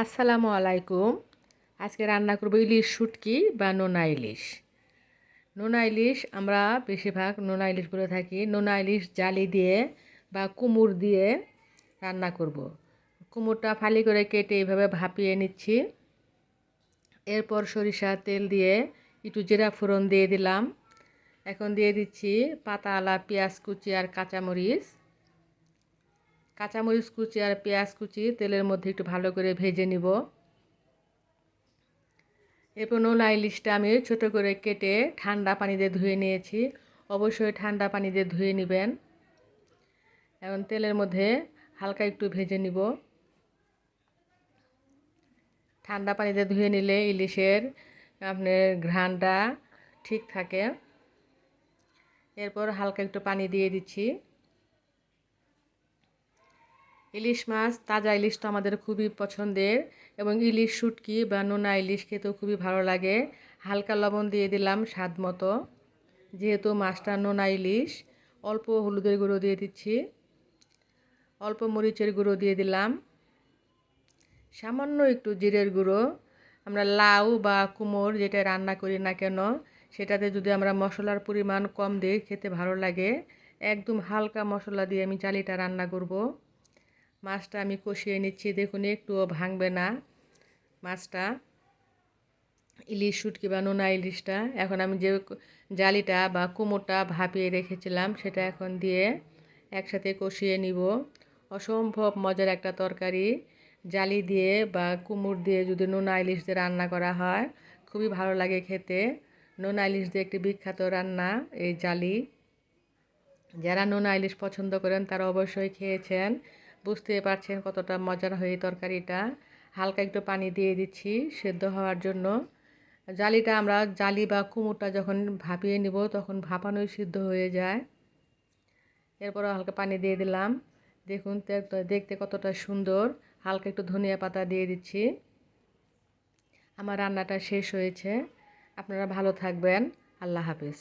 আসসালামু আলাইকুম। আজকে রান্না করব ইলিশ শুটকি বা নোনা ইলিশ। নোনা ইলিশ আমরা বেশিরভাগ নোনা ইলিশ বলে থাকি। নোনা ইলিশ জালি দিয়ে বা কুমুর দিয়ে রান্না করব। কুমুরটা ফালি করে কেটে এইভাবে ভাপিয়ে নিচ্ছি। এরপর সরিষা তেল দিয়ে একটু জিরা ফোড়ন দিয়ে দিলাম। এখন দিয়ে দিচ্ছি পাতা আলা পেঁয়াজ, কুচি আর কাঁচামরিচ। কাঁচামরিচ কুচি আর পেঁয়াজ কুচি তেলের মধ্যে একটু ভালো করে ভেজে নিব। এরপর নোনা ইলিশটা আমি ছোটো করে কেটে ঠান্ডা পানিতে ধুয়ে নিয়েছি। অবশ্যই ঠান্ডা পানি দিয়ে ধুয়ে নেবেন। এখন তেলের মধ্যে হালকা একটু ভেজে নিব। ঠান্ডা পানিতে ধুয়ে নিলে ইলিশের আপনার ঘ্রাণটা ঠিক থাকে। এরপর হালকা একটু পানি দিয়ে দিচ্ছি। ইলিশ মাছ, তাজা ইলিশ তো আমাদের খুবই পছন্দের এবং ইলিশ শুটকি বা নোনা ইলিশ খেতেও খুবই ভালো লাগে। হালকা লবণ দিয়ে দিলাম স্বাদ মতো। যেহেতু মাছটা নোনা ইলিশ, অল্প হলুদের গুঁড়ো দিয়ে দিচ্ছি। অল্প মরিচের গুঁড়ো দিয়ে দিলাম। সামান্য একটু জিরের গুঁড়ো। আমরা লাউ বা কুমোর যেটা রান্না করি না কেন, সেটাতে যদি আমরা মশলার পরিমাণ কম দিই, খেতে ভালো লাগে। একদম হালকা মশলা দিয়ে আমি চালিটা রান্না করব। মাছটা আমি কষিয়ে নিচ্ছি। দেখুন, একটুও ভাঙবে না মাছটা। ইলিশ শুটকি বা নোনা ইলিশটা। এখন আমি যে জালিটা বা কুমোরটা ভাপিয়ে রেখেছিলাম, সেটা এখন দিয়ে একসাথে কষিয়ে নিব। অসম্ভব মজার একটা তরকারি। জালি দিয়ে বা কুমুর দিয়ে যদি নোনা ইলিশ দিয়ে রান্না করা হয়, খুবই ভালো লাগে খেতে। নোনা ইলিশ দিয়ে একটি বিখ্যাত রান্না এই জালি। যারা নোনা ইলিশ পছন্দ করেন, তারা অবশ্যই খেয়েছেন। বুঝতে পারছেন কতটা মজার হয়ে তরকারিটা। হালকা একটু পানি দিয়ে দিচ্ছি সেদ্ধ হওয়ার জন্য। জালিটা আমরা জালি বা কুমুরটা যখন ভাপিয়ে নিব তখন ভাপানোই সিদ্ধ হয়ে যায়। এরপর হালকা পানি দিয়ে দিলাম। দেখুন দেখতে কতটা সুন্দর। হালকা একটু ধনিয়া পাতা দিয়ে দিচ্ছি। আমার রান্নাটা শেষ হয়েছে। আপনারা ভালো থাকবেন। আল্লাহ হাফিজ।